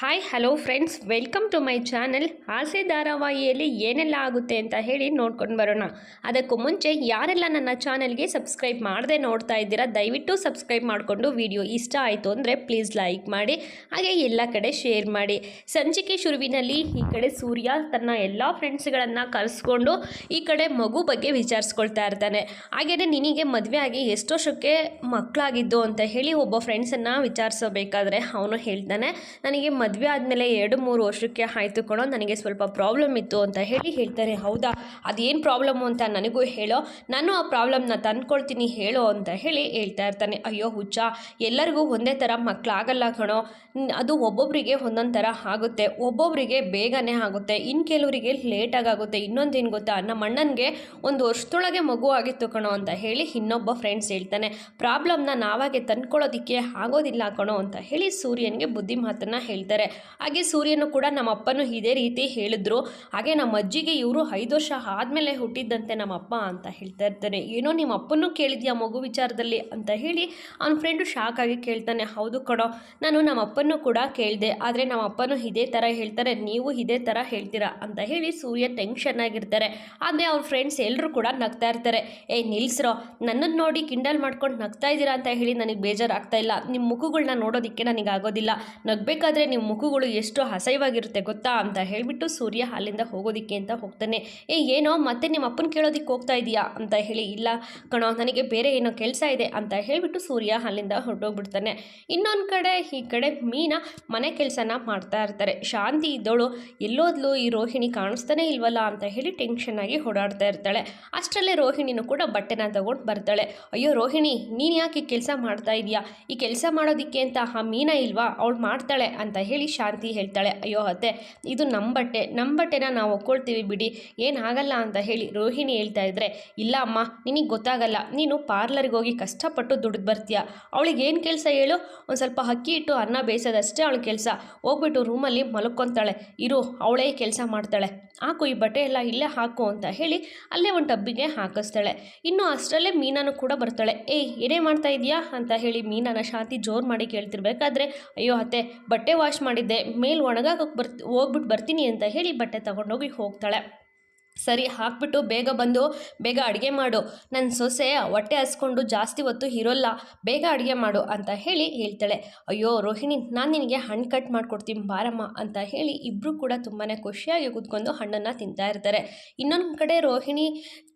Hi hello friends welcome to my channel Aase ಧಾರಾವಾಹಿಯಲ್ಲಿ ಏನೆಲ್ಲ ಆಗುತ್ತೆ ಅಂತ ಹೇಳಿ ನೋಡ್ಕೊಂಡು ಬರೋಣ. ಅದಕ್ಕೂ ಮುಂಚೆ ಯಾರೆಲ್ಲ ನನ್ನ ಚಾನಲ್ಗೆ ಸಬ್ಸ್ಕ್ರೈಬ್ ಮಾಡದೆ ನೋಡ್ತಾ ಇದ್ದೀರಾ, ದಯವಿಟ್ಟು ಸಬ್ಸ್ಕ್ರೈಬ್ ಮಾಡಿಕೊಂಡು ವಿಡಿಯೋ ಇಷ್ಟ ಆಯಿತು ಅಂದರೆ ಪ್ಲೀಸ್ ಲೈಕ್ ಮಾಡಿ, ಹಾಗೆ ಎಲ್ಲ ಕಡೆ ಶೇರ್ ಮಾಡಿ. ಸಂಚಿಕೆ ಶುರುವಿನಲ್ಲಿ ಈ ಕಡೆ ಸೂರ್ಯ ತನ್ನ ಎಲ್ಲ ಫ್ರೆಂಡ್ಸ್ಗಳನ್ನು ಕರೆಸ್ಕೊಂಡು ಈ ಕಡೆ ಮಗು ಬಗ್ಗೆ ವಿಚಾರಿಸ್ಕೊಳ್ತಾ ಇರ್ತಾನೆ. ಹಾಗೆಯೇ ನಿನಗೆ ಮದುವೆ ಆಗಿ ಎಷ್ಟು ವರ್ಷಕ್ಕೆ ಮಕ್ಕಳಾಗಿದ್ದು ಅಂತ ಹೇಳಿ ಒಬ್ಬ ಫ್ರೆಂಡ್ಸನ್ನು ವಿಚಾರಿಸಬೇಕಾದ್ರೆ ಅವನು ಹೇಳ್ತಾನೆ, ನನಗೆ ಮದುವೆ ಆದಮೇಲೆ ಎರಡು ಮೂರು ವರ್ಷಕ್ಕೆ ಆಯಿತು ಕಣೋ, ನನಗೆ ಸ್ವಲ್ಪ ಪ್ರಾಬ್ಲಮ್ ಇತ್ತು ಅಂತ ಹೇಳಿ ಹೇಳ್ತಾರೆ. ಹೌದಾ? ಅದೇನು ಪ್ರಾಬ್ಲಮ್ಮು ಅಂತ ನನಗೂ ಹೇಳೋ, ನಾನು ಆ ಪ್ರಾಬ್ಲಮ್ನ ತಂದ್ಕೊಳ್ತೀನಿ ಹೇಳೋ ಅಂತ ಹೇಳಿ ಹೇಳ್ತಾ ಇರ್ತಾನೆ. ಅಯ್ಯೋ ಹುಚ್ಚ, ಎಲ್ಲರಿಗೂ ಒಂದೇ ಥರ ಮಕ್ಕಳಾಗಲ್ಲ ಕಣೋ. ಅದು ಒಬ್ಬೊಬ್ಬರಿಗೆ ಒಂದೊಂದು ಥರ ಆಗುತ್ತೆ. ಒಬ್ಬೊಬ್ಬರಿಗೆ ಬೇಗನೆ ಆಗುತ್ತೆ. ಇನ್ನು ಕೆಲವರಿಗೆ ಲೇಟಾಗಿ ಆಗುತ್ತೆ ಇನ್ನೊಂದೇನು ಗೊತ್ತಾ? ನಮ್ಮ ಅಣ್ಣನಿಗೆ ಒಂದು ವರ್ಷದೊಳಗೆ ಮಗು ಆಗಿತ್ತು ಕಣೋ ಅಂತ ಹೇಳಿ ಇನ್ನೊಬ್ಬ ಫ್ರೆಂಡ್ಸ್ ಹೇಳ್ತಾನೆ. ಪ್ರಾಬ್ಲಮ್ನ ನಾವಾಗೆ ತಂದ್ಕೊಳ್ಳೋದಕ್ಕೆ ಆಗೋದಿಲ್ಲ ಕಣೋ ಅಂತ ಹೇಳಿ ಸೂರ್ಯನಿಗೆ ಬುದ್ಧಿ ಮಾತನ್ನು ಹೇಳ್ತಾರೆ. ಹಾಗೆ ಸೂರ್ಯನು ಕೂಡ ನಮ್ಮ ಅಪ್ಪನೂ ಇದೇ ರೀತಿ ಹೇಳಿದ್ರು. ಹಾಗೆ ನಮ್ಮ ಅಜ್ಜಿಗೆ ಇವರು ಐದು ವರ್ಷ ಆದಮೇಲೆ ಹುಟ್ಟಿದ್ದಂತೆ ನಮ್ಮ ಅಪ್ಪ ಅಂತ ಹೇಳ್ತಾ ಇರ್ತಾನೆ. ಏನೋ ನಿಮ್ಮ ಅಪ್ಪನೂ ಕೇಳಿದ್ಯಾ ಮಗು ವಿಚಾರದಲ್ಲಿ ಅಂತ ಹೇಳಿ ಅವನ ಫ್ರೆಂಡು ಶಾಕ್ ಆಗಿ ಕೇಳ್ತಾನೆ. ಹೌದು ಕೊಡೋ ನಾನು ನಮ್ಮ ಅಪ್ಪನೂ ಕೂಡ ಕೇಳಿದೆ. ಆದರೆ ನಮ್ಮ ಅಪ್ಪನೂ ಇದೇ ಥರ ಹೇಳ್ತಾರೆ. ನೀವು ಇದೇ ಥರ ಹೇಳ್ತೀರಾ ಅಂತ ಹೇಳಿ ಸೂರ್ಯ ಟೆನ್ಷನ್ ಆಗಿರ್ತಾರೆ. ಆದರೆ ಅವ್ರ ಫ್ರೆಂಡ್ಸ್ ಎಲ್ಲರೂ ಕೂಡ ನಗ್ತಾ ಇರ್ತಾರೆ. ಏ, ನಿಲ್ಸ್ರೋ ನನ್ನನ್ನು ನೋಡಿ ಕಿಂಡಲ್ ಮಾಡ್ಕೊಂಡು ನಗ್ತಾ ಇದ್ದೀರಾ ಅಂತ ಹೇಳಿ ನನಗೆ ಬೇಜಾರಾಗ್ತಾ ಇಲ್ಲ. ನಿಮ್ಮ ಮುಖಗಳನ್ನ ನೋಡೋದಕ್ಕೆ ನನಗೆ ಆಗೋದಿಲ್ಲ. ನಗಬೇಕಾದ್ರೆ ನಿಮ್ಮ ಮುಖಗಳು ಎಷ್ಟು ಅಸಹ್ಯವಾಗಿರುತ್ತೆ ಗೊತ್ತಾ ಅಂತ ಹೇಳಿಬಿಟ್ಟು ಸೂರ್ಯ ಅಲ್ಲಿಂದ ಹೋಗೋದಿಕ್ಕೆ ಅಂತ ಹೋಗ್ತಾನೆ. ಏ, ಏನೋ ಮತ್ತೆ ನಿಮ್ಮ ಅಪ್ಪನ ಕೇಳೋದಿಕ್ಕೆ ಹೋಗ್ತಾ ಇದೀಯಾ ಅಂತ ಹೇಳಿ, ಇಲ್ಲ ಕಣೋ, ನನಗೆ ಬೇರೆ ಏನೋ ಕೆಲಸ ಇದೆ ಅಂತ ಹೇಳಿಬಿಟ್ಟು ಸೂರ್ಯ ಅಲ್ಲಿಂದ ಹೊರಟೋಗ್ಬಿಡ್ತಾನೆ. ಇನ್ನೊಂದು ಕಡೆ, ಈ ಕಡೆ ಮೀನಾ ಮನೆ ಕೆಲಸನ ಮಾಡ್ತಾ ಇರ್ತಾರೆ. ಶಾಂತಿ ಇದ್ದೋಳು ಎಲ್ಲೋದ್ಲು ಈ ರೋಹಿಣಿ ಕಾಣಿಸ್ತಾನೆ ಇಲ್ವಲ್ಲ ಅಂತ ಹೇಳಿ ಟೆನ್ಷನ್ ಆಗಿ ಓಡಾಡ್ತಾ ಇರ್ತಾಳೆ. ಅಷ್ಟರಲ್ಲೇ ರೋಹಿಣಿನೂ ಕೂಡ ಬಟ್ಟೆನ ತಗೊಂಡು ಬರ್ತಾಳೆ. ಅಯ್ಯೋ ರೋಹಿಣಿ, ನೀನು ಯಾಕೆ ಕೆಲಸ ಮಾಡ್ತಾ ಇದೀಯಾ? ಈ ಕೆಲಸ ಮಾಡೋದಿಕ್ಕೆ ಅಂತ ಆ ಮೀನಾ ಇಲ್ವಾ? ಅವಳು ಮಾಡ್ತಾಳೆ ಅಂತ ಹೇಳಿ ಶಾಂತಿ ಹೇಳ್ತಾಳೆ, ಅಯ್ಯೋ ಅತ್ತೆ, ಇದು ನಮ್ಮ ಬಟ್ಟೆ ನಮ್ಮ ಬಟ್ಟೆನ ನಾವು ಒಕ್ಕೊಳ್ತೀವಿ ಬಿಡಿ, ಏನಾಗಲ್ಲ ಅಂತ ಹೇಳಿ ರೋಹಿಣಿ ಹೇಳ್ತಾ ಇದ್ರೆ, ಇಲ್ಲ ಅಮ್ಮ, ನಿನಗೆ ಗೊತ್ತಾಗಲ್ಲ, ನೀನು ಪಾರ್ಲರ್ಗೆ ಹೋಗಿ ಕಷ್ಟಪಟ್ಟು ದುಡ್ದು ಬರ್ತೀಯ, ಅವಳಿಗೆ ಏನು ಕೆಲಸ ಹೇಳು, ಒಂದು ಸ್ವಲ್ಪ ಅಕ್ಕಿ ಇಟ್ಟು ಅನ್ನ ಬೇಯಿಸೋದಷ್ಟೇ ಅವಳ ಕೆಲಸ, ಹೋಗ್ಬಿಟ್ಟು ರೂಮಲ್ಲಿ ಮಲ್ಕೊತಾಳೆ, ಇರು, ಅವಳೇ ಕೆಲಸ ಮಾಡ್ತಾಳೆ, ಹಾಕು ಈ ಬಟ್ಟೆ ಎಲ್ಲ ಇಲ್ಲೇ ಹಾಕು ಅಂತ ಹೇಳಿ ಅಲ್ಲೇ ಒಂದು ಟಬ್ಬಿಗೆ ಹಾಕಿಸ್ತಾಳೆ, ಇನ್ನು ಅಷ್ಟರಲ್ಲೇ ಮೀನಾನು ಕೂಡ ಬರ್ತಾಳೆ, ಏಯ್, ಏನೇ ಮಾಡ್ತಾ ಇದೀಯಾ? ಅಂತ ಹೇಳಿ ಮೀನಾನ ಶಾಂತಿ ಜೋರು ಮಾಡಿ ಕೇಳ್ತಿರ್ಬೇಕಾದ್ರೆ, ಅಯ್ಯೋ ಅತ್ತೆ, ಬಟ್ಟೆ ವಾಶ್ ಮಾಡಿದ್ದೆ. ಮೇಲ್ ಒಣಗಾಗೋಕೆ ಬರ್ತಿ ಹೋಗ್ಬಿಟ್ಟು ಬರ್ತೀನಿ ಅಂತ ಹೇಳಿ ಬಟ್ಟೆ ತಗೊಂಡೋಗಿ ಹೋಗ್ತಾಳೆ. ಸರಿ, ಹಾಕ್ಬಿಟ್ಟು ಬೇಗ ಬಂದು ಬೇಗ ಅಡುಗೆ ಮಾಡು. ನನ್ನ ಸೊಸೆ ಹೊಟ್ಟೆ ಹಸ್ಕೊಂಡು ಜಾಸ್ತಿ ಹೊತ್ತು ಇರೋಲ್ಲ, ಬೇಗ ಅಡುಗೆ ಮಾಡು ಅಂತ ಹೇಳಿ ಹೇಳ್ತಾಳೆ. ಅಯ್ಯೋ, ರೋಹಿಣಿ, ನಾನು ನಿನಗೆ ಹಣ್ಣು ಕಟ್ ಮಾಡಿಕೊಡ್ತೀನಿ ಬಾರಮ್ಮ ಅಂತ ಹೇಳಿ ಇಬ್ಬರು ಕೂಡ ತುಂಬಾ ಖುಷಿಯಾಗಿ ಕೂತ್ಕೊಂಡು ಹಣ್ಣನ್ನು ತಿಂತಾ ಇರ್ತಾರೆ. ಇನ್ನೊಂದು ಕಡೆ ರೋಹಿಣಿ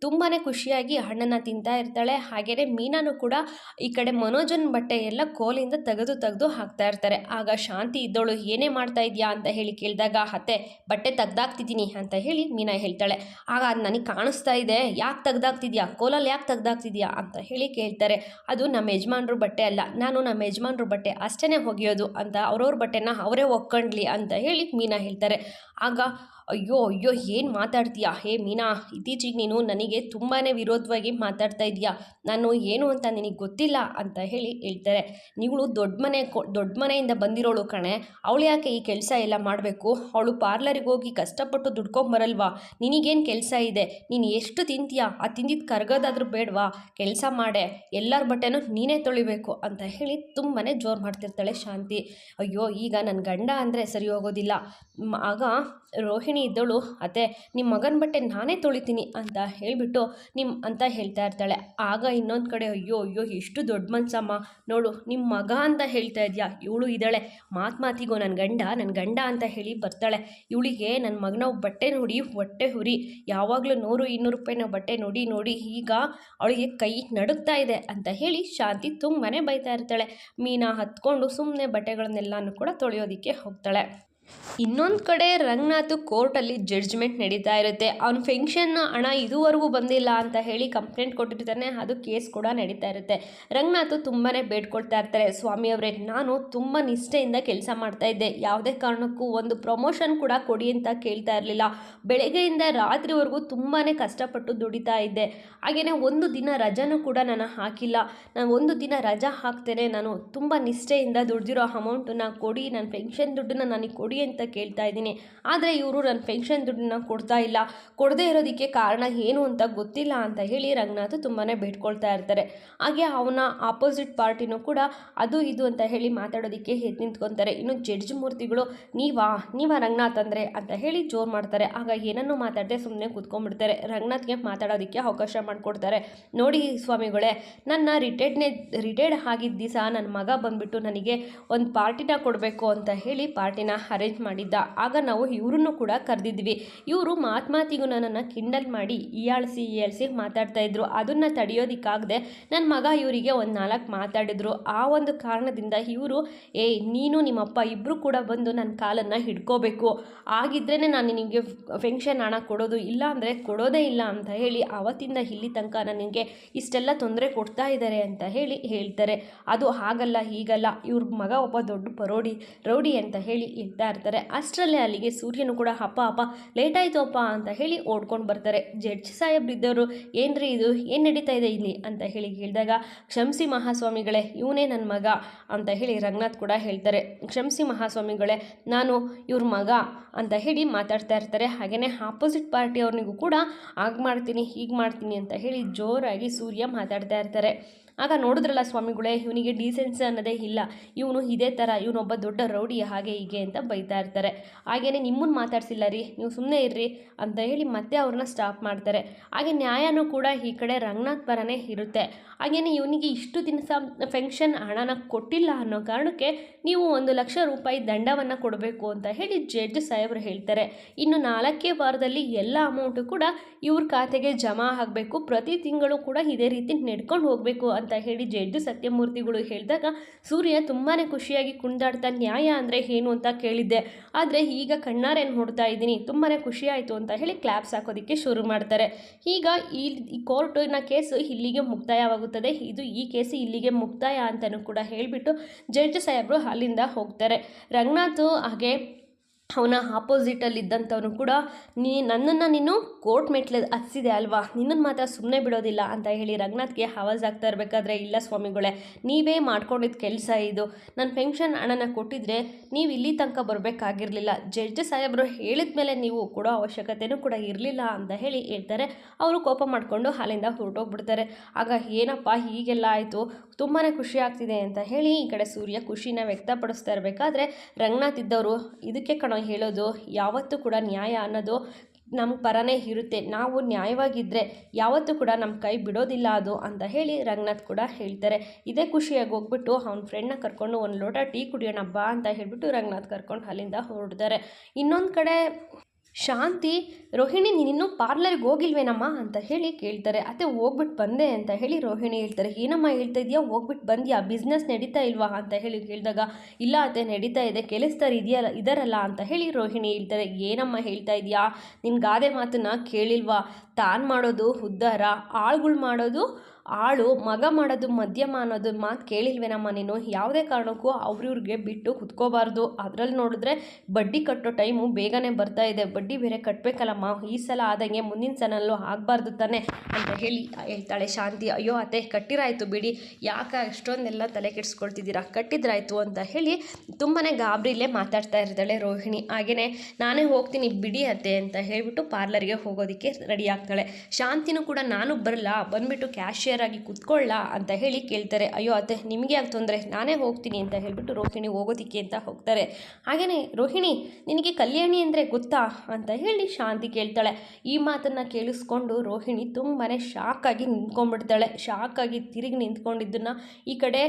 ತುಂಬಾ ಖುಷಿಯಾಗಿ ಹಣ್ಣನ್ನು ತಿಂತಾ ಇರ್ತಾಳೆ. ಹಾಗೆಯೇ ಮೀನಾನು ಕೂಡ ಈ ಕಡೆ ಮನೋಜನ್ ಬಟ್ಟೆ ಎಲ್ಲ ಕೋಲಿಂದ ತೆಗೆದು ತೆಗೆದು ಹಾಕ್ತಾ ಇರ್ತಾರೆ. ಆಗ ಶಾಂತಿ ಇದ್ದವಳು, ಏನೇ ಮಾಡ್ತಾ ಇದೆಯಾ? ಅಂತ ಹೇಳಿ ಕೇಳಿದಾಗ, ಅತ್ತೆ, ಬಟ್ಟೆ ತೆಗ್ದಾಕ್ತಿದ್ದೀನಿ ಅಂತ ಹೇಳಿ ಮೀನಾ ಹೇಳ್ತಾಳೆ. ಆಗ ಅದು ನನಗೆ ಕಾಣಿಸ್ತಾ ಇದೆ. ಯಾಕೆ ತೆಗ್ದಾಗ್ತಿದ್ಯಾ ಕೋಲಲ್ಲಿ ಯಾಕೆ ತೆಗ್ದಾಗ್ತಿದ್ಯಾ ಅಂತ ಹೇಳಿ ಕೇಳ್ತಾರೆ. ಅದು ನಮ್ಮ ಯಜಮಾನ್ರ ಬಟ್ಟೆ ಅಲ್ಲ. ನಾನು ನಮ್ಮ ಯಜಮಾನ್ರ ಬಟ್ಟೆ ಅಷ್ಟೇ ಒಗೆಯೋದು ಅಂತ ಅವ್ರವ್ರ ಬಟ್ಟೆನ ಅವರೇ ಒಕ್ಕೊಂಡ್ಲಿ ಅಂತ ಹೇಳಿ ಮೀನಾ ಹೇಳ್ತಾರೆ. ಆಗ ಅಯ್ಯೋ ಅಯ್ಯೋ, ಏನು ಮಾತಾಡ್ತೀಯಾ? ಹೇ ಮೀನಾ, ಇತ್ತೀಚೆಗೆ ನೀನು ನನಗೆ ತುಂಬಾ ವಿರೋಧವಾಗಿ ಮಾತಾಡ್ತಾ ಇದೆಯಾ ನಾನು ಏನು ಅಂತ ನಿನಗೆ ಗೊತ್ತಿಲ್ಲ ಅಂತ ಹೇಳಿ ಹೇಳ್ತಾರೆ. ನೀವು ದೊಡ್ಡ ಮನೆ ದೊಡ್ಡ ಮನೆಯಿಂದ ಬಂದಿರೋಳು ಕಣೆ. ಅವಳು ಯಾಕೆ ಈ ಕೆಲಸ ಎಲ್ಲ ಮಾಡಬೇಕು? ಅವಳು ಪಾರ್ಲರಿಗೆ ಹೋಗಿ ಕಷ್ಟಪಟ್ಟು ದುಡ್ಕೊಂಬರಲ್ವಾ? ನಿನಗೇನು ಕೆಲಸ ಇದೆ? ನೀನು ಎಷ್ಟು ತಿಂತೀಯಾ? ಆ ತಿಂದಿದ್ದು ಕರ್ಗೋದಾದ್ರೂ ಬೇಡವಾ? ಕೆಲಸ ಮಾಡೆ, ಎಲ್ಲರ ಬಟ್ಟೆನೂ ನೀನೇ ತೊಳಿಬೇಕು ಅಂತ ಹೇಳಿ ತುಂಬಾ ಜೋರು ಮಾಡ್ತಿರ್ತಾಳೆ ಶಾಂತಿ. ಅಯ್ಯೋ, ಈಗ ನನ್ನ ಗಂಡ ಅಂದರೆ ಸರಿ ಹೋಗೋದಿಲ್ಲ. ಆಗ ರೋಹಿಣಿ ಇದ್ದವಳು ಅತ್ತೆ ನಿಮ್ಮ ಮಗನ ಬಟ್ಟೆ ನಾನೇ ತೊಳಿತೀನಿ ಅಂತ ಹೇಳಿಬಿಟ್ಟು ನಿಮ್ಮ ಅಂತ ಹೇಳ್ತಾ ಇರ್ತಾಳೆ. ಆಗ ಇನ್ನೊಂದು ಕಡೆ, ಅಯ್ಯೋ ಅಯ್ಯೋ, ಎಷ್ಟು ದೊಡ್ಡ ಮನ್ಸಮ್ಮ. ನೋಡು ನಿಮ್ಮ ಮಗ ಅಂತ ಹೇಳ್ತಾ ಇದೆಯಾ? ಇವಳು ಇದ್ದಾಳೆ. ಮಾತು ಮಾತಿಗೋ ನನ್ನ ಗಂಡ ನನ್ನ ಗಂಡ ಅಂತ ಹೇಳಿ ಬರ್ತಾಳೆ. ಇವಳಿಗೆ ನನ್ನ ಮಗನ ಬಟ್ಟೆ ನೋಡಿ ಹೊಟ್ಟೆ ಹುರಿ ಯಾವಾಗಲೂ ನೂರು ಇನ್ನೂರು ರೂಪಾಯಿನ ಬಟ್ಟೆ ನೋಡಿ ನೋಡಿ ಈಗ ಅವಳಿಗೆ ಕೈ ನಡುಗ್ತಾ ಇದೆ ಅಂತ ಹೇಳಿ ಶಾಂತಿ ತುಂಬಾ ಬೈತಾ ಇರ್ತಾಳೆ. ಮೀನಾ ಹತ್ಕೊಂಡು ಸುಮ್ಮನೆ ಬಟ್ಟೆಗಳನ್ನೆಲ್ಲನೂ ಕೂಡ ತೊಳೆಯೋದಕ್ಕೆ ಹೋಗ್ತಾಳೆ. ಇನ್ನೊಂದು ಕಡೆ ರಂಗನಾಥ್ ಕೋರ್ಟಲ್ಲಿ ಜಡ್ಜ್ಮೆಂಟ್ ನಡೀತಾ ಇರುತ್ತೆ. ಅವ್ನ ಫೆಂಕ್ಷನ್ನ ಹಣ ಇದುವರೆಗೂ ಬಂದಿಲ್ಲ ಅಂತ ಹೇಳಿ ಕಂಪ್ಲೇಂಟ್ ಕೊಟ್ಟಿರ್ತಾನೆ, ಅದು ಕೇಸ್ ಕೂಡ ನಡೀತಾ ಇರುತ್ತೆ. ರಂಗನಾಥ್ ತುಂಬಾ ಬೇಡ್ಕೊಳ್ತಾ ಇರ್ತಾರೆ. ಸ್ವಾಮಿ ಅವರೇ, ನಾನು ತುಂಬ ನಿಷ್ಠೆಯಿಂದ ಕೆಲಸ ಮಾಡ್ತಾ ಇದ್ದೆ. ಯಾವುದೇ ಕಾರಣಕ್ಕೂ ಒಂದು ಪ್ರಮೋಷನ್ ಕೂಡ ಕೊಡಿ ಅಂತ ಕೇಳ್ತಾ ಇರಲಿಲ್ಲ. ಬೆಳಗ್ಗೆಯಿಂದ ರಾತ್ರಿವರೆಗೂ ತುಂಬಾ ಕಷ್ಟಪಟ್ಟು ದುಡಿತಾ ಇದ್ದೆ. ಹಾಗೆಯೇ ಒಂದು ದಿನ ರಜಾನೂ ಕೂಡ ನಾನು ಹಾಕಿಲ್ಲ. ನಾನು ಒಂದು ದಿನ ರಜಾ ಹಾಕ್ತೇನೆ. ನಾನು ತುಂಬ ನಿಷ್ಠೆಯಿಂದ ದುಡ್ದಿರೋ ಅಮೌಂಟನ್ನು ಕೊಡಿ ನನ್ನ ಪೆನ್ಷನ್ ದುಡ್ಡನ್ನ ನನಗೆ ಕೊಡಿ ಅಂತ ಕೇಳ್ತಾ ಇದ್ದೀನಿ. ಆದರೆ ಇವರು ನನ್ನ ಪೆನ್ಷನ್ ದುಡ್ಡನ್ನ ಕೊಡ್ತಾ ಇಲ್ಲ. ಕೊಡದೇ ಇರೋದಕ್ಕೆ ಕಾರಣ ಏನು ಅಂತ ಗೊತ್ತಿಲ್ಲ ಅಂತ ಹೇಳಿ ರಂಗನಾಥ್ ತುಂಬಾ ಬೇಡ್ಕೊಳ್ತಾ ಇರ್ತಾರೆ. ಹಾಗೆ ಅವನ ಆಪೋಸಿಟ್ ಪಾರ್ಟಿನೂ ಕೂಡ ಅದು ಇದು ಅಂತ ಹೇಳಿ ಮಾತಾಡೋದಕ್ಕೆ ಎದ್ದು ನಿಂತ್ಕೊತಾರೆ. ಇನ್ನು ಜಡ್ಜ್ ಮೂರ್ತಿಗಳು ನೀವಾ? ನೀವಾ ರಂಗನಾಥ್ ಅಂದರೆ? ಅಂತ ಹೇಳಿ ಜೋರು ಮಾಡ್ತಾರೆ. ಆಗ ಏನನ್ನೂ ಮಾತಾಡದೆ ಸುಮ್ಮನೆ ಕೂತ್ಕೊಂಡ್ಬಿಡ್ತಾರೆ. ರಂಗನಾಥ್ಗೆ ಮಾತಾಡೋದಕ್ಕೆ ಅವಕಾಶ ಮಾಡಿಕೊಡ್ತಾರೆ. ನೋಡಿ ಸ್ವಾಮಿಗಳೇ, ನನ್ನ ರಿಟೈರ್ಡ್ನೇ, ರಿಟೈರ್ಡ್ ಆಗಿದ್ದ ದಿವಸ ನನ್ನ ಮಗ ಬಂದ್ಬಿಟ್ಟು ನನಗೆ ಒಂದು ಪಾರ್ಟಿನ ಕೊಡಬೇಕು ಅಂತ ಹೇಳಿ ಪಾರ್ಟಿನ ಅರೇಂಜ್ ಮಾಡಿದ್ದ. ಆಗ ನಾವು ಇವರನ್ನು ಕೂಡ ಕರೆದಿದ್ವಿ. ಇವರು ಮಾತ್ಮಾತಿಗೂ ನನ್ನನ್ನು ಕಿಂಡಲ್ ಮಾಡಿ ಈಯಾಳಿಸಿ ಈಯಾಳಿಸಿ ಮಾತಾಡ್ತಾ ಇದ್ರು. ಅದನ್ನು ತಡೆಯೋದಕ್ಕಾಗದೆ ನನ್ನ ಮಗ ಇವರಿಗೆ ಒಂದು ನಾಲ್ಕು ಮಾತಾಡಿದ್ರು. ಆ ಒಂದು ಕಾರಣದಿಂದ ಇವರು ಏ ನೀನು ನಿಮ್ಮಪ್ಪ ಇಬ್ಬರು ಕೂಡ ಬಂದು ನನ್ನ ಕಾಲನ್ನು ಹಿಡ್ಕೋಬೇಕು. ಆಗಿದ್ರೇ ನಾನು ನಿಮಗೆ ಫೆನ್ಷನ್ ಹಣ ಕೊಡೋದು ಇಲ್ಲ ಅಂದರೆ ಕೊಡೋದೇ ಇಲ್ಲ ಅಂತ ಹೇಳಿ ಆವತ್ತಿಂದ ಇಲ್ಲಿ ತನಕ ನನಗೆ ಇಷ್ಟೆಲ್ಲ ತೊಂದರೆ ಕೊಡ್ತಾ ಇದ್ದಾರೆ ಅಂತ ಹೇಳಿ ಹೇಳ್ತಾರೆ. ಅದು ಹಾಗಲ್ಲ ಹೀಗಲ್ಲ. ಇವ್ರ ಮಗ ಒಬ್ಬ ದೊಡ್ಡ ಪರೋಡಿ, ರೌಡಿ ಅಂತ ಹೇಳಿ ಹೇಳ್ತಾ ಇರ್ತಾರೆ. ಅಷ್ಟರಲ್ಲೇ ಅಲ್ಲಿಗೆ ಸೂರ್ಯನು ಕೂಡ, ಅಪ್ಪ ಅಪ್ಪ ಲೇಟ್ ಆಯಿತು ಅಪ್ಪ ಅಂತ ಹೇಳಿ ಓಡ್ಕೊಂಡು ಬರ್ತಾರೆ. ಜಡ್ಜ್ ಸಾಹೇಬ್ ಇದ್ದವರು, ಏನ್ರಿ ಇದು? ಏನು ನಡೀತಾ ಇದೆ ಇಲ್ಲಿ? ಅಂತ ಹೇಳಿ ಹೇಳಿದಾಗ ಕ್ಷಮಿಸಿ ಮಹಾಸ್ವಾಮಿಗಳೇ, ಇವನೇ ನನ್ನ ಮಗ ಅಂತ ಹೇಳಿ ರಂಗನಾಥ್ ಕೂಡ ಹೇಳ್ತಾರೆ. ಕ್ಷಮಿಸಿ ಮಹಾಸ್ವಾಮಿಗಳೇ, ನಾನು ಇವ್ರ ಮಗ ಅಂತ ಹೇಳಿ ಮಾತಾಡ್ತಾ ಇರ್ತಾರೆ. ಹಾಗೆಯೇ ಆಪೋಸಿಟ್ ಪಾರ್ಟಿಯವ್ರನಿಗೂ ಕೂಡ ಆಗ ಮಾಡ್ತೀನಿ, ಹೀಗೆ ಮಾಡ್ತೀನಿ ಅಂತ ಹೇಳಿ ಜೋರಾಗಿ ಸೂರ್ಯ ಮಾತಾಡ್ತಾ ಇರ್ತಾರೆ. ಆಗ ನೋಡಿದ್ರಲ್ಲ ಸ್ವಾಮಿಗಳೇ, ಇವನಿಗೆ ಡೀಸೆನ್ಸಿ ಅನ್ನೋದೇ ಇಲ್ಲ. ಇವನು ಇದೇ ಥರ ಇವನೊಬ್ಬ ದೊಡ್ಡ ರೌಡಿ ಹಾಗೆ ಹೀಗೆ ಅಂತ ಬೈತಾ ಇರ್ತಾರೆ. ಹಾಗೆಯೇ ನಿಮ್ಮನ್ನು ಮಾತಾಡ್ಸಿಲ್ಲ ರೀ, ನೀವು ಸುಮ್ಮನೆ ಇರ್ರಿ ಅಂತ ಹೇಳಿ ಮತ್ತೆ ಅವ್ರನ್ನ ಸ್ಟಾಪ್ ಮಾಡ್ತಾರೆ. ಹಾಗೆ ನ್ಯಾಯನೂ ಕೂಡ ಈ ಕಡೆ ರಂಗನಾಥ್ ಪರನೇ ಇರುತ್ತೆ. ಹಾಗೆಯೇ ಇವನಿಗೆ ಇಷ್ಟು ದಿನಸ ಫೆನ್ಷನ್ ಹಣನ ಕೊಟ್ಟಿಲ್ಲ ಅನ್ನೋ ಕಾರಣಕ್ಕೆ ನೀವು ಒಂದು ಲಕ್ಷ ರೂಪಾಯಿ ದಂಡವನ್ನು ಕೊಡಬೇಕು ಅಂತ ಹೇಳಿ ಜಡ್ಜ್ ಸಾಹೇಬ್ರು ಹೇಳ್ತಾರೆ. ಇನ್ನು ನಾಲ್ಕೇ ವಾರದಲ್ಲಿ ಎಲ್ಲ ಅಮೌಂಟು ಕೂಡ ಇವ್ರ ಖಾತೆಗೆ ಜಮಾ ಆಗಬೇಕು. ಪ್ರತಿ ತಿಂಗಳು ಕೂಡ ಇದೇ ರೀತಿ ನೆಡ್ಕೊಂಡು ಹೋಗಬೇಕು. ಅಂತ ಹೇಳಿ ಜಡ್ಜ್ ಸತ್ಯಮೂರ್ತಿಗಳು ಹೇಳಿದಾಗ ಸೂರ್ಯ ತುಂಬಾ ಖುಷಿಯಾಗಿ ಕುಣಿದಾಡ್ತಾ ನ್ಯಾಯ ಅಂದರೆ ಏನು? ಅಂತ ಕೇಳಿದ್ದೆ. ಆದರೆ ಈಗ ಕಣ್ಣಾರೆ ನೋಡ್ತಾ ಇದ್ದೀನಿ. ತುಂಬಾ ಖುಷಿ ಆಯಿತು ಅಂತ ಹೇಳಿ ಕ್ಲಾಪ್ಸ್ ಹಾಕೋದಕ್ಕೆ ಶುರು ಮಾಡ್ತಾರೆ. ಈಗ ಈ ಕೋರ್ಟಿನ ಕೇಸು ಇಲ್ಲಿಗೆ ಮುಕ್ತಾಯವಾಗುತ್ತದೆ. ಇದು ಈ ಕೇಸು ಇಲ್ಲಿಗೆ ಮುಕ್ತಾಯ ಅಂತಲೂ ಕೂಡ ಹೇಳಿಬಿಟ್ಟು ಜಡ್ಜ್ ಸಾಹೇಬರು ಅಲ್ಲಿಂದ ಹೋಗ್ತಾರೆ. ರಂಗನಾಥ್ ಹಾಗೆ ಅವನ ಆಪೋಸಿಟಲ್ಲಿ ಇದ್ದಂಥವನು ಕೂಡ, ನೀ ನನ್ನನ್ನು ನೀನು ಕೋರ್ಟ್ ಮೆಟ್ಲ ಹತ್ಸಿದೆ ಅಲ್ವಾ? ನಿನ್ನನ್ನು ಮಾತ್ರ ಸುಮ್ಮನೆ ಬಿಡೋದಿಲ್ಲ ಅಂತ ಹೇಳಿ ರಂಗನಾಥ್ಗೆ ಆವಾಜ್ ಆಗ್ತಾ ಇರಬೇಕಾದ್ರೆ, ಇಲ್ಲ ಸ್ವಾಮಿಗಳೇ, ನೀವೇ ಮಾಡ್ಕೊಂಡಿದ್ದ ಕೆಲಸ ಇದು. ನನ್ನ ಪೆನ್ಷನ್ ಹಣನ ಕೊಟ್ಟಿದ್ರೆ ನೀವು ಇಲ್ಲಿ ತನಕ ಬರಬೇಕಾಗಿರಲಿಲ್ಲ. ಜಡ್ಜ್ ಸಾಹೇಬರು ಹೇಳಿದ ಮೇಲೆ ನೀವು ಕೊಡೋ ಅವಶ್ಯಕತೆಯೂ ಕೂಡ ಇರಲಿಲ್ಲ ಅಂತ ಹೇಳಿ ಹೇಳ್ತಾರೆ. ಅವರು ಕೋಪ ಮಾಡಿಕೊಂಡು ಅಲ್ಲಿಂದ ಹೊರಟೋಗ್ಬಿಡ್ತಾರೆ. ಆಗ, ಏನಪ್ಪ, ಹೀಗೆಲ್ಲ ಆಯಿತು? ತುಂಬಾ ಖುಷಿ ಆಗ್ತಿದೆ ಅಂತ ಹೇಳಿ ಈ ಕಡೆ ಸೂರ್ಯ ಖುಷಿನ ವ್ಯಕ್ತಪಡಿಸ್ತಾ ಇರಬೇಕಾದ್ರೆ, ರಂಗನಾಥ್ ಇದ್ದವರು, ಇದಕ್ಕೆ ಕಣೋ ಹೇಳೋದು, ಯಾವತ್ತೂ ಕೂಡ ನ್ಯಾಯ ಅನ್ನೋದು ನಮ್ಮ ಪರನೇ ಇರುತ್ತೆ. ನಾವು ನ್ಯಾಯವಾಗಿದ್ದರೆ ಯಾವತ್ತೂ ಕೂಡ ನಮ್ಮ ಕೈ ಬಿಡೋದಿಲ್ಲ ಅದು ಅಂತ ಹೇಳಿ ರಂಗನಾಥ್ ಕೂಡ ಹೇಳ್ತಾರೆ. ಇದೇ ಖುಷಿಯಾಗಿ ಹೋಗ್ಬಿಟ್ಟು ಅವ್ನ ಫ್ರೆಂಡ್ನ ಕರ್ಕೊಂಡು ಒಂದು ಲೋಟ ಟೀ ಕುಡಿಯೋಣ ಬಾ ಅಂತ ಹೇಳಿಬಿಟ್ಟು ರಂಗನಾಥ್ ಕರ್ಕೊಂಡು ಅಲ್ಲಿಂದ ಹೊರಡ್ತಾರೆ. ಇನ್ನೊಂದು ಕಡೆ ಶಾಂತಿ, ರೋಹಿಣಿ, ನೀನಿನ್ನೂ ಪಾರ್ಲರ್ಗೆ ಹೋಗಿಲ್ವೇನಮ್ಮ? ಅಂತ ಹೇಳಿ ಕೇಳ್ತಾರೆ. ಅತ್ತೆ ಹೋಗ್ಬಿಟ್ಟು ಬಂದೆ, ಅಂತ ಹೇಳಿ ರೋಹಿಣಿ ಹೇಳ್ತಾರೆ. ಏನಮ್ಮ ಹೇಳ್ತಾ ಇದೆಯಾ ಹೋಗ್ಬಿಟ್ಟು ಬಂದ್ಯಾ? ಬಿಸ್ನೆಸ್ ನಡೀತಾ ಇಲ್ವಾ? ಅಂತ ಹೇಳಿ ಕೇಳಿದಾಗ, ಇಲ್ಲ ಅತ್ತೆ, ನಡೀತಾ ಇದೆ. ಕೆಲಸದವ್ರು ಇದೆಯಲ್ಲ ಇದರಲ್ಲ? ಅಂತ ಹೇಳಿ ರೋಹಿಣಿ ಹೇಳ್ತಾರೆ. ಏನಮ್ಮ ಹೇಳ್ತಾ ಇದೆಯಾ ನಿನ್ನ ಗಾದೆ ಮಾತನ್ನ ಕೇಳಿಲ್ವಾ? ತಾನು ಮಾಡೋದು ಉದ್ಧಾರ, ಆಳ್ಗಳು ಮಾಡೋದು ಆಳು ಮಗ ಮಾಡೋದು, ಮದ್ಯಮ ಅನ್ನೋದು ಮಾತು ಕೇಳಿಲ್ವೇನಮ್ಮ ನೀನು? ಯಾವುದೇ ಕಾರಣಕ್ಕೂ ಅವ್ರಿವ್ರಿಗೆ ಬಿಟ್ಟು ಕುತ್ಕೋಬಾರ್ದು. ಅದರಲ್ಲಿ ನೋಡಿದ್ರೆ ಬಡ್ಡಿ ಕಟ್ಟೋ ಟೈಮು ಬೇಗನೆ ಬರ್ತಾ ಇದೆ. ಬಡ್ಡಿ ಬೇರೆ ಕಟ್ಟಬೇಕಲ್ಲಮ್ಮ ಈ ಸಲ ಆದಂಗೆ ಮುಂದಿನ ಸಲಲ್ಲೂ ಆಗಬಾರ್ದು ತಾನೆ ಅಂತ ಹೇಳಿ ಹೇಳ್ತಾಳೆ ಶಾಂತಿ. ಅಯ್ಯೋ ಅತ್ತೆ, ಕಟ್ಟಿರಾಯ್ತು ಬಿಡಿ. ಯಾಕೆ ಅಷ್ಟೊಂದೆಲ್ಲ ತಲೆ ಕೆಡಿಸ್ಕೊಳ್ತಿದ್ದೀರಾ? ಕಟ್ಟಿದ್ರಾಯ್ತು ಅಂತ ಹೇಳಿ ತುಂಬಾ ಗಾಬರಿಲೇ ಮಾತಾಡ್ತಾ ಇರ್ತಾಳೆ ರೋಹಿಣಿ. ಹಾಗೆಯೇ ನಾನೇ ಹೋಗ್ತೀನಿ ಬಿಡಿ ಅತ್ತೆ ಅಂತ ಹೇಳಿಬಿಟ್ಟು ಪಾರ್ಲರ್ಗೆ ಹೋಗೋದಕ್ಕೆ ರೆಡಿ ಆಗ್ತಾಳೆ. ಶಾಂತಿನೂ ಕೂಡ ನಾನು ಬರಲ್ಲ. ಬಂದ್ಬಿಟ್ಟು ಕ್ಯಾಶಿಯರ್ ಆಗಿ ಕುತ್ಕೊಳ್ಳ ಅಂತ ಹೇಳಿ ಕೇಳ್ತಾರೆ. ಅಯ್ಯೋ ಅದೇ ನಿಮಗೆ ಯಾಕೆ ತೊಂದರೆ? ನಾನೇ ಹೋಗ್ತೀನಿ ಅಂತ ಹೇಳಿಬಿಟ್ಟು ರೋಹಿಣಿ ಹೋಗೋದಿಕ್ಕೆ ಅಂತ ಹೋಗ್ತಾರೆ. ಹಾಗೆಯೇ ರೋಹಿಣಿ, ನಿನಗೆ ಕಲ್ಯಾಣಿ ಅಂದರೆ ಗೊತ್ತಾ ಅಂತ ಹೇಳಿ ಶಾಂತಿ ಕೇಳ್ತಾಳೆ. ಈ ಮಾತನ್ನು ಕೇಳಿಸ್ಕೊಂಡು ರೋಹಿಣಿ ತುಂಬಾ ಶಾಕಾಗಿ ನಿಂತ್ಕೊಂಡ್ಬಿಡ್ತಾಳೆ. ಶಾಕಾಗಿ ತಿರುಗಿ ನಿಂತ್ಕೊಂಡಿದ್ದನ್ನು ಈ ಕಡೆ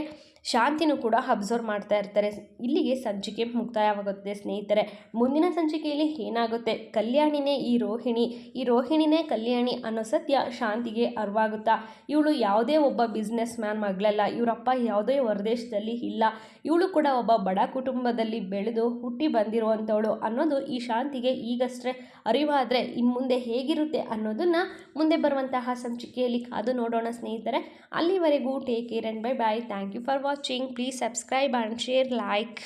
ಶಾಂತಿನೂ ಕೂಡ ಅಬ್ಸರ್ವ್ ಮಾಡ್ತಾ ಇರ್ತಾರೆ. ಇಲ್ಲಿಗೆ ಸಂಚಿಕೆ ಮುಕ್ತಾಯವಾಗುತ್ತೆ ಸ್ನೇಹಿತರೆ. ಮುಂದಿನ ಸಂಚಿಕೆಯಲ್ಲಿ ಏನಾಗುತ್ತೆ? ಕಲ್ಯಾಣಿನೇ ಈ ರೋಹಿಣಿ. ಈ ರೋಹಿಣಿನೇ ಕಲ್ಯಾಣಿ ಅನ್ನೋ ಸತ್ಯ ಶಾಂತಿಗೆ ಅರ್ವಾಗುತ್ತಾ? ಇವಳು ಯಾವುದೇ ಒಬ್ಬ ಬಿಸ್ನೆಸ್ ಮ್ಯಾನ್ ಮಗಳಲ್ಲ, ಇವರಪ್ಪ ಯಾವುದೇ ಹೊರದೇಶದಲ್ಲಿ ಇಲ್ಲ. ಇವಳು ಕೂಡ ಒಬ್ಬ ಬಡ ಕುಟುಂಬದಲ್ಲಿ ಬೆಳೆದು ಹುಟ್ಟಿ ಬಂದಿರುವಂಥವಳು ಅನ್ನೋದು ಈ ಶಾಂತಿಗೆ ಈಗಷ್ಟೇ ಅರಿವಾದರೆ ಇನ್ನು ಮುಂದೆ ಹೇಗಿರುತ್ತೆ ಅನ್ನೋದನ್ನು ಮುಂದೆ ಬರುವಂತಹ ಸಂಚಿಕೆಯಲ್ಲಿ ಕಾದು ನೋಡೋಣ ಸ್ನೇಹಿತರೆ. ಅಲ್ಲಿವರೆಗೂ take care and bye bye thank you for watching please subscribe and share like